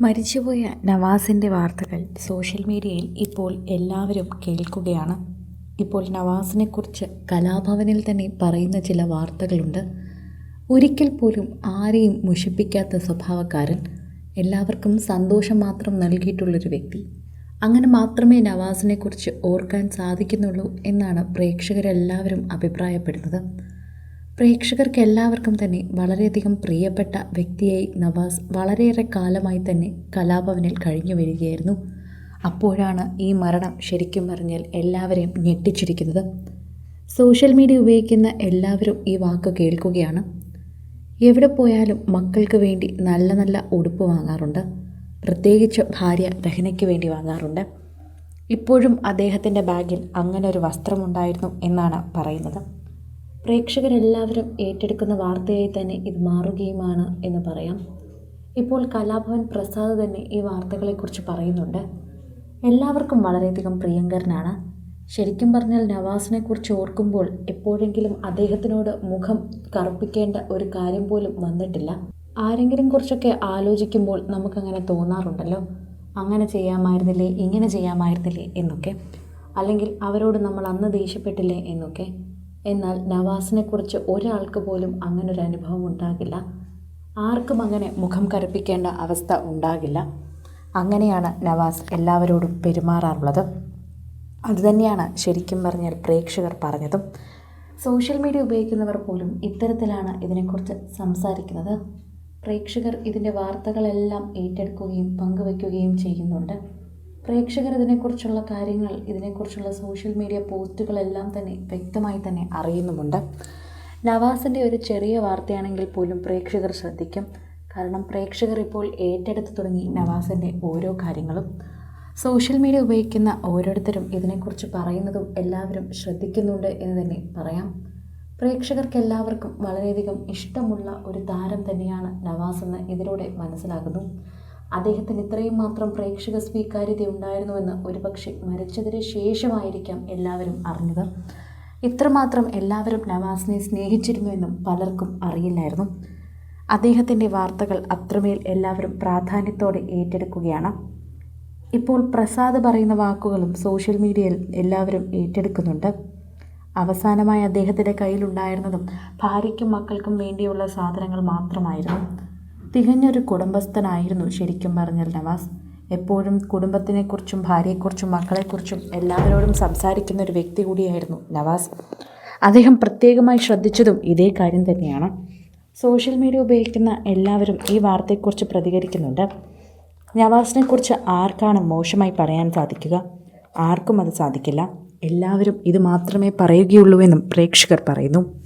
മരിച്ചുപോയ നവാസിന്റെ വാർത്തകൾ സോഷ്യൽ മീഡിയയിൽ ഇപ്പോൾ എല്ലാവരും കേൾക്കുകയാണ്. ഇപ്പോൾ നവാസിനെക്കുറിച്ച് കലാഭവനിൽ തന്നെ പറയുന്ന ചില വാർത്തകളുണ്ട്. ഒരിക്കൽ പോലും ആരെയും മുഷിപ്പിക്കാത്ത സ്വഭാവക്കാരൻ എല്ലാവർക്കും സന്തോഷം മാത്രം നൽകിയിട്ടുള്ളൊരു വ്യക്തി. അങ്ങനെ മാത്രമേ നവാസിനെക്കുറിച്ച് ഓർക്കാൻ സാധിക്കുന്നുള്ളൂ എന്നാണ് പ്രേക്ഷകരെല്ലാവരും അഭിപ്രായപ്പെടുന്നത്. പ്രേക്ഷകർക്ക് എല്ലാവർക്കും തന്നെ വളരെയധികം പ്രിയപ്പെട്ട വ്യക്തിയായി നവാസ് വളരെയേറെ കാലമായി തന്നെ കലാഭവനിൽ കഴിഞ്ഞു വരികയായിരുന്നു. അപ്പോഴാണ് ഈ മരണം ശരിക്കും പറഞ്ഞാൽ എല്ലാവരെയും ഞെട്ടിച്ചിരിക്കുന്നത്. സോഷ്യൽ മീഡിയ ഉപയോഗിക്കുന്ന എല്ലാവരും ഈ വാക്ക് കേൾക്കുകയാണ്. എവിടെ പോയാലും മക്കൾക്ക് വേണ്ടി നല്ല നല്ല ഉടുപ്പ് വാങ്ങാറുണ്ട്. പ്രത്യേകിച്ച് ഭാര്യ ദഹനയ്ക്ക് വേണ്ടി വാങ്ങാറുണ്ട്. ഇപ്പോഴും അദ്ദേഹത്തിന്റെ ബാഗിൽ അങ്ങനെ ഒരു വസ്ത്രമുണ്ടായിരുന്നു എന്നാണ് പറയുന്നത്. പ്രേക്ഷകരെല്ലാവരും ഏറ്റെടുക്കുന്ന വാർത്തയായി തന്നെ ഇത് മാറുകയുമാണ് എന്ന് പറയാം. ഇപ്പോൾ കലാഭവൻ പ്രസാദ് തന്നെ ഈ വാർത്തകളെക്കുറിച്ച് പറയുന്നുണ്ട്. എല്ലാവർക്കും വളരെയധികം പ്രിയങ്കരനാണ്. ശരിക്കും പറഞ്ഞാൽ നവാസിനെ കുറിച്ച് ഓർക്കുമ്പോൾ എപ്പോഴെങ്കിലും അദ്ദേഹത്തിനോട് മുഖം കറുപ്പിക്കേണ്ട ഒരു കാര്യം പോലും വന്നിട്ടില്ല. ആരെങ്കിലും കുറിച്ചൊക്കെ ആലോചിക്കുമ്പോൾ നമുക്കങ്ങനെ തോന്നാറുണ്ടല്ലോ. അങ്ങനെ ചെയ്യാമായിരുന്നില്ലേ ഇങ്ങനെ ചെയ്യാമായിരുന്നില്ലേ എന്നൊക്കെ. അല്ലെങ്കിൽ അവരോട് നമ്മൾ അന്ന് ദേഷ്യപ്പെട്ടില്ലേ എന്നൊക്കെ. എന്നാൽ നവാസിനെക്കുറിച്ച് ഒരാൾക്ക് പോലും അങ്ങനൊരു അനുഭവം ഉണ്ടാകില്ല. ആർക്കും അങ്ങനെ മുഖം കറുപ്പിക്കേണ്ട അവസ്ഥ ഉണ്ടാകില്ല. അങ്ങനെയാണ് നവാസ് എല്ലാവരോടും പെരുമാറാറുള്ളത്. അതുതന്നെയാണ് ശരിക്കും പറഞ്ഞാൽ പ്രേക്ഷകർ പറഞ്ഞതും. സോഷ്യൽ മീഡിയ ഉപയോഗിക്കുന്നവർ പോലും ഇത്തരത്തിലാണ് ഇതിനെക്കുറിച്ച് സംസാരിക്കുന്നത്. പ്രേക്ഷകർ ഇതിന്റെ വാർത്തകളെല്ലാം ഏറ്റെടുക്കുകയും പങ്കുവയ്ക്കുകയും ചെയ്യുന്നുണ്ട്. പ്രേക്ഷകർ ഇതിനെക്കുറിച്ചുള്ള കാര്യങ്ങൾ ഇതിനെക്കുറിച്ചുള്ള സോഷ്യൽ മീഡിയ പോസ്റ്റുകളെല്ലാം തന്നെ വ്യക്തമായി തന്നെ അറിയുന്നുമുണ്ട്. നവാസിന്റെ ഒരു ചെറിയ വാർത്തയാണെങ്കിൽ പോലും പ്രേക്ഷകർ ശ്രദ്ധിക്കും. കാരണം പ്രേക്ഷകർ ഇപ്പോൾ ഏറ്റെടുത്ത് തുടങ്ങി നവാസിന്റെ ഓരോ കാര്യങ്ങളും. സോഷ്യൽ മീഡിയ ഉപയോഗിക്കുന്ന ഓരോരുത്തരും ഇതിനെക്കുറിച്ച് പറയുന്നതും എല്ലാവരും ശ്രദ്ധിക്കുന്നുണ്ട് എന്ന് തന്നെ പറയാം. പ്രേക്ഷകർക്ക് എല്ലാവർക്കും വളരെയധികം ഇഷ്ടമുള്ള ഒരു താരം തന്നെയാണ് നവാസ് എന്ന് ഇതിലൂടെ മനസ്സിലാകുന്നു. അദ്ദേഹത്തിന് ഇത്രയും മാത്രം പ്രേക്ഷക സ്വീകാര്യത ഉണ്ടായിരുന്നുവെന്ന് ഒരുപക്ഷെ മരിച്ചതിന് ശേഷമായിരിക്കാം എല്ലാവരും അറിഞ്ഞത്. ഇത്രമാത്രം എല്ലാവരും നവാസിനെ സ്നേഹിച്ചിരുന്നുവെന്നും പലർക്കും അറിയില്ലായിരുന്നു. അദ്ദേഹത്തിന്റെ വാർത്തകൾ അത്രമേൽ എല്ലാവരും പ്രാധാന്യത്തോടെ ഏറ്റെടുക്കുകയാണ്. ഇപ്പോൾ പ്രസാദ് പറയുന്ന വാക്കുകളും സോഷ്യൽ മീഡിയയിൽ എല്ലാവരും ഏറ്റെടുക്കുന്നുണ്ട്. അവസാനമായി അദ്ദേഹത്തിന്റെ കയ്യിലുണ്ടായിരുന്നതും ഭാര്യയ്ക്കും മക്കൾക്കും വേണ്ടിയുള്ള സാധനങ്ങൾ മാത്രമായിരുന്നു. തികഞ്ഞൊരു കുടുംബസ്ഥനായിരുന്നു ശരിക്കും പറഞ്ഞാൽ നവാസ്. എപ്പോഴും കുടുംബത്തിനെക്കുറിച്ചും ഭാര്യയെക്കുറിച്ചും മക്കളെക്കുറിച്ചും എല്ലാവരോടും സംസാരിക്കുന്ന ഒരു വ്യക്തി കൂടിയായിരുന്നു നവാസ്. അദ്ദേഹം പ്രത്യേകമായി ശ്രദ്ധിച്ചതും ഇതേ കാര്യം തന്നെയാണ്. സോഷ്യൽ മീഡിയ ഉപയോഗിക്കുന്ന എല്ലാവരും ഈ വാർത്തയെക്കുറിച്ച് പ്രതികരിക്കുന്നുണ്ട്. നവാസിനെക്കുറിച്ച് ആർക്കാണ് മോശമായി പറയാൻ സാധിക്കുക? ആർക്കും അത് സാധിക്കില്ല. എല്ലാവരും ഇത് മാത്രമേ പറയുകയുള്ളൂ എന്നും പ്രേക്ഷകർ പറയുന്നു.